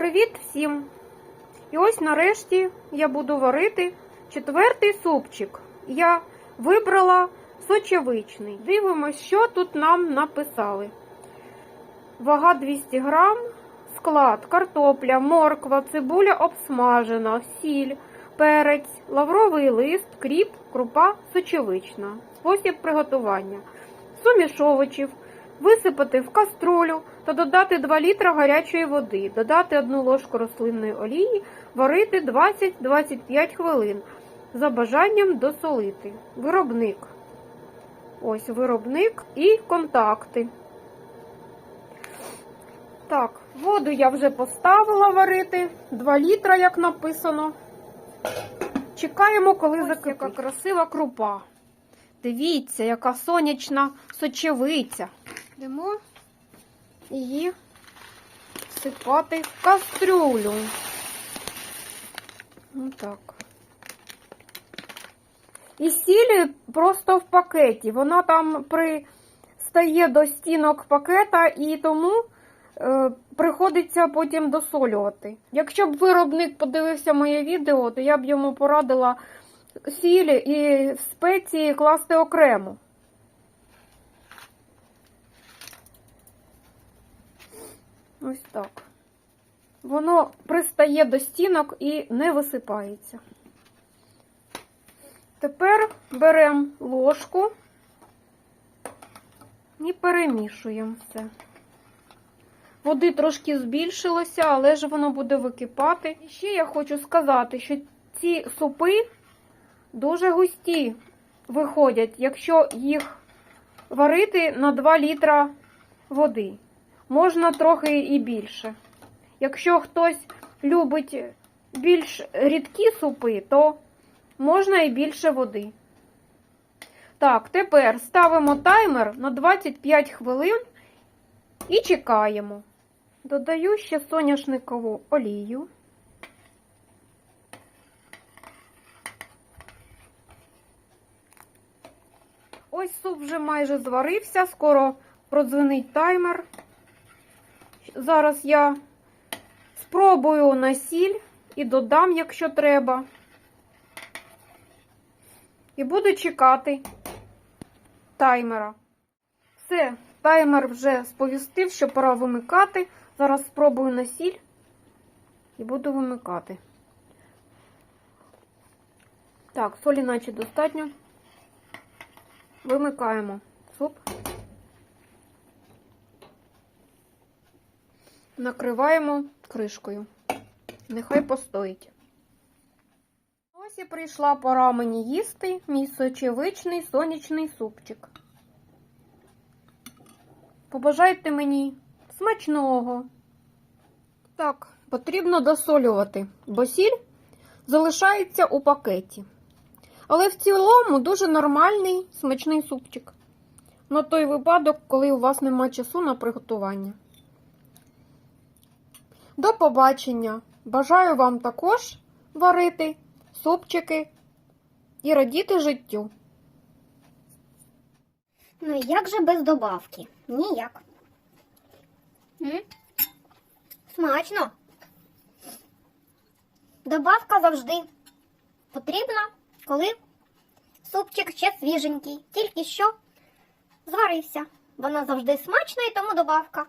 Привіт всім! І ось нарешті я буду варити четвертий супчик. Я вибрала сочевичний. Дивимось, що тут нам написали. Вага 200 грам, склад, картопля, морква, цибуля обсмажена, сіль, перець, лавровий лист, кріп, крупа сочевична. Спосіб приготування. Суміш овочів, висипати в каструлю та додати 2 літра гарячої води, додати 1 ложку рослинної олії, варити 20-25 хвилин. За бажанням досолити. Виробник. Ось виробник і контакти. Так, воду я вже поставила варити. 2 літра, як написано. Чекаємо, коли закипить. Яка красива крупа. Дивіться, яка сонячна сочевиця. Йдемо її всипати в кастрюлю. Отак. І сіль просто в пакеті. Вона там пристає до стінок пакета і тому е, приходиться потім досолювати. Якщо б виробник подивився моє відео, то я б йому порадила сіль і спеції класти окремо. Ось так. Воно пристає до стінок і не висипається. Тепер беремо ложку і перемішуємо все. Води трошки збільшилося, але ж воно буде википати. І ще я хочу сказати, що ці супи дуже густі виходять, якщо їх варити на 2 літра води. Можна трохи і більше. Якщо хтось любить більш рідкі супи, то можна і більше води. Так, тепер ставимо таймер на 25 хвилин і чекаємо. Додаю ще соняшникову олію. Ось суп вже майже зварився, скоро продзвенить таймер. Зараз я спробую на сіль і додам, якщо треба. І буду чекати таймера. Все, таймер вже сповістив, що пора вимикати. Зараз спробую на сіль і буду вимикати. Так, солі наче достатньо. Вимикаємо суп. Накриваємо кришкою. Нехай постоїть. Ось і прийшла пора мені їсти мій сочевичний сонячний супчик. Побажайте мені смачного. Так, потрібно досолювати, бо сіль залишається у пакеті. Але в цілому дуже нормальний смачний супчик. На той випадок, коли у вас нема часу на приготування. До побачення! Бажаю вам також варити супчики і радіти життю. Ну як же без добавки? Ніяк. М? Смачно. Добавка завжди потрібна, коли супчик ще свіженький, тільки що зварився. Вона завжди смачна і тому добавка.